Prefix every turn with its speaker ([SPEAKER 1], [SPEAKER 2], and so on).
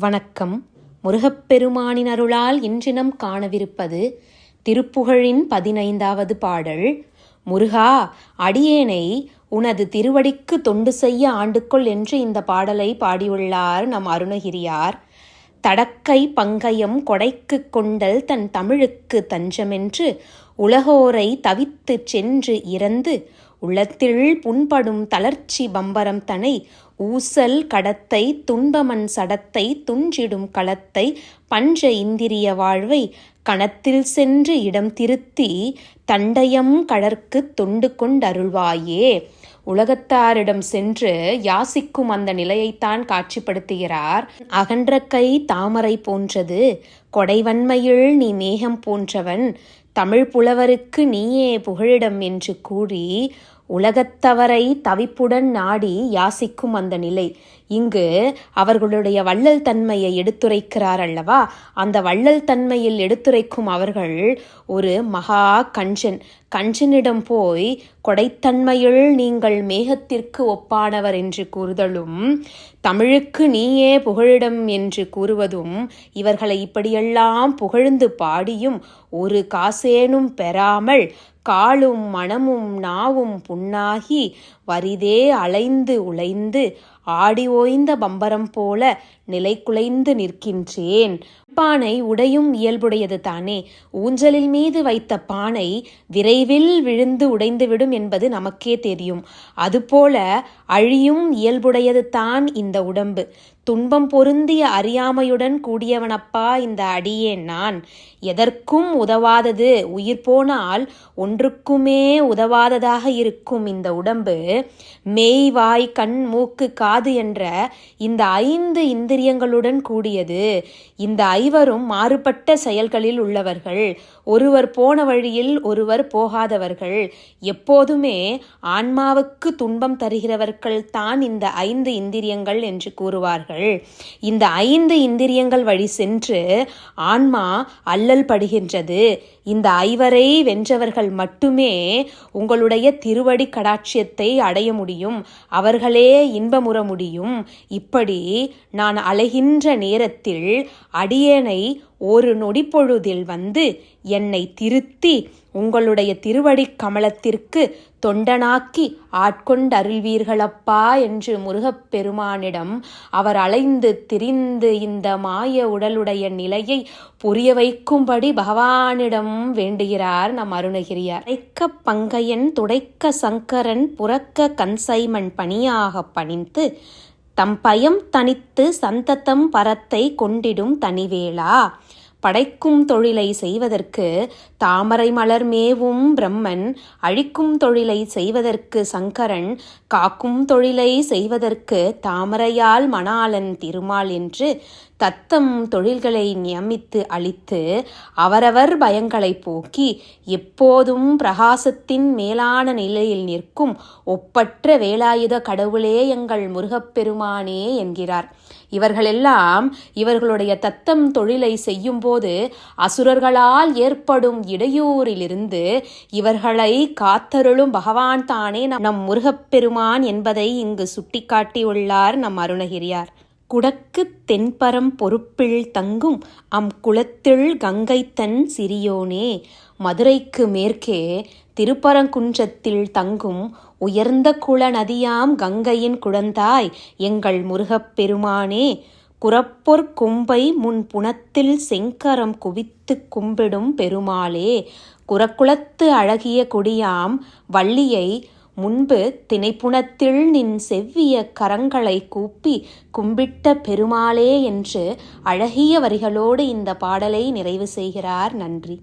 [SPEAKER 1] வணக்கம். முருகப்பெருமானின் அருளால் இன்றினம் காணவிருப்பது திருப்புகழின் பதினைந்தாவது பாடல். முருகா அடியேனை உனது திருவடிக்கு தொண்டு செய்ய ஆண்டுக்குள் என்று இந்த பாடலை பாடியுள்ளார் நம் அருணகிரியார். தடக்கை பங்கயம் கொடைக்குக் கொண்டல் தன் தமிழுக்கு தஞ்சமென்று உலகோரை தவித்துச் சென்று இறந்து உள்ளத்தில் புண்படும் தளர்ச்சி பம்பரம் தனை ஊசல் கடத்தை துன்பமன் சடத்தை துஞ்சிடும் களத்தை பஞ்ச இந்திரிய வாழ்வை கணத்தில் சென்று இடம் திருத்தி தண்டயம் கடற்கு தொண்டு கொண்டருள்வாயே. உலகத்தாரிடம் சென்று யாசிக்கும் அந்த நிலையைத்தான் காட்சிப்படுத்துகிறார். அகன்ற கை தாமரை போன்றது. கொடைவன்மையில் நீ மேகம் போன்றவன். தமிழ் புலவருக்கு நீயே புகழிடம் என்று கூறி உலகத்தவரை தவிப்புடன் நாடி யாசிக்கும் அந்த நிலை. இங்கு அவர்களுடைய வள்ளல் தன்மையை எடுத்துரைக்கிறார் அல்லவா? அந்த வள்ளல் தன்மையில் எடுத்துரைக்கும் அவர்கள் ஒரு மகா கஞ்சன். கஞ்சனிடம் போய் கொடைத்தன்மையில் நீங்கள் மேகத்திற்கு ஒப்பானவர் என்று கூறுதலும் தமிழுக்கு நீயே புகழிடம் என்று கூறுவதும் இவர்களை இப்படியெல்லாம் புகழ்ந்து பாடியும் ஒரு காசேனும் பெறாமல் காலும் மனமும் நாவும் புண்ணாகி வரிதே அலைந்து உழைந்து ஆடி ஓய்ந்த பம்பரம் போல நிலை குலைந்து நிற்கின்றேன். பானை உடையும் இயல்புடையது தானே. ஊஞ்சலில் மீது வைத்த பானை விரைவில் விழுந்து உடைந்துவிடும் என்பது நமக்கே தெரியும். அதுபோல அழியும் இயல்புடையது தான் இந்த உடம்பு. துன்பம் பொருந்திய அறியாமையுடன் கூடியவனப்பா இந்த அடியேன் நான். எதற்கும் உதவாதது. உயிர் போனால் ஒன்றுக்குமே உதவாததாக இருக்கும் இந்த உடம்பு. மெய் வாய் கண் மூக்கு காது என்ற இந்த ஐந்து இந்திரியங்களுடன் கூடியது. இந்த ஐவரும் மாறுபட்ட செயல்களில் உள்ளவர்கள். ஒருவர் போன வழியில் ஒருவர் போகாதவர்கள். எப்போதுமே ஆன்மாவுக்கு துன்பம் தருகிறவர்கள் தான் இந்த ஐந்து இந்திரியங்கள் என்று கூறுவார்கள். இந்த ஐந்து இந்திரியங்கள் வழி சென்று ஆன்மா அல்லல் படுகின்றது. இந்த ஐவரை வென்றவர்கள் மட்டுமே உங்களுடைய திருவடி கடாட்சியத்தை அடைய முடியும். அவர்களே இன்பமுற முடியும். இப்படி நான் அலைகின்ற நேரத்தில் அடியேனை ஒரு நொடிப்பொழுதில் வந்து என்னை திருத்தி உங்களுடைய திருவடி கமலத்திற்கு தொண்டனாக்கி ஆட்கொண்டருள்வீர்களப்பா என்று முருகப்பெருமானிடம் அவர் அலைந்து திரிந்து இந்த மாய உடலுடைய நிலையை புரிய வைக்கும்படி பகவானிடம் வேண்டுகிறார் நம் அருணகிரியார். துடைக்க பங்கையன் துடைக்க சங்கரன் புறக்க கன்சைமன் பணியாக பணிந்து தம் பயம் தனித்து சந்தத்தம் பரத்தை கொண்டிடும் தனிவேளா. படைக்கும் தொழிலை செய்வதற்கு தாமரை மலர் மேவும் பிரம்மன் அழிக்கும் தொழிலை செய்வதற்கு சங்கரன் காக்கும் தொழிலை செய்வதற்கு தாமரையால் மணாளன் திருமால் என்று தத்தம் தொழில்களை நியமித்து அளித்து அவரவர் பயங்களை போக்கி எப்போதும் பிரகாசத்தின் மேலான நிலையில் நிற்கும் ஒப்பற்ற வேலாயுத கடவுளே எங்கள் முருகப்பெருமானே என்கிறார். இவர்களெல்லாம் இவர்களுடைய தத்தம் தொழிலை செய்யும்போது அசுரர்களால் ஏற்படும் இடையூறிலிருந்து இவர்களை காத்தருளும் பகவான் தானே நம் முருகப்பெருமான் என்பதை இங்கு சுட்டிக்காட்டியுள்ளார் நம் அருணகிரியார். குடக்கு தென்பரம் பொறுப்பில் தங்கும் அம் குளத்தில் கங்கை தன் சிறியோனே மதுரைக்கு மேற்கே திருப்பரங்குன்றத்தில் தங்கும் உயர்ந்த குள நதியாம் கங்கையின் குழந்தாய் எங்கள் முருகப்பெருமானே குரப்பொற் கும்பை முன் புனத்தில் செங்கரம் குவித்து கும்பிடும் பெருமாளே குரக்குளத்து அழகிய கொடியாம் வள்ளியை முன்பு தினைப்புணத்தில் நின் செவ்விய கரங்களை கூப்பி கும்பிட்ட பெருமாளே என்று அழகிய வரிகளோடு இந்த பாடலை நிறைவு செய்கிறார் நன்றி.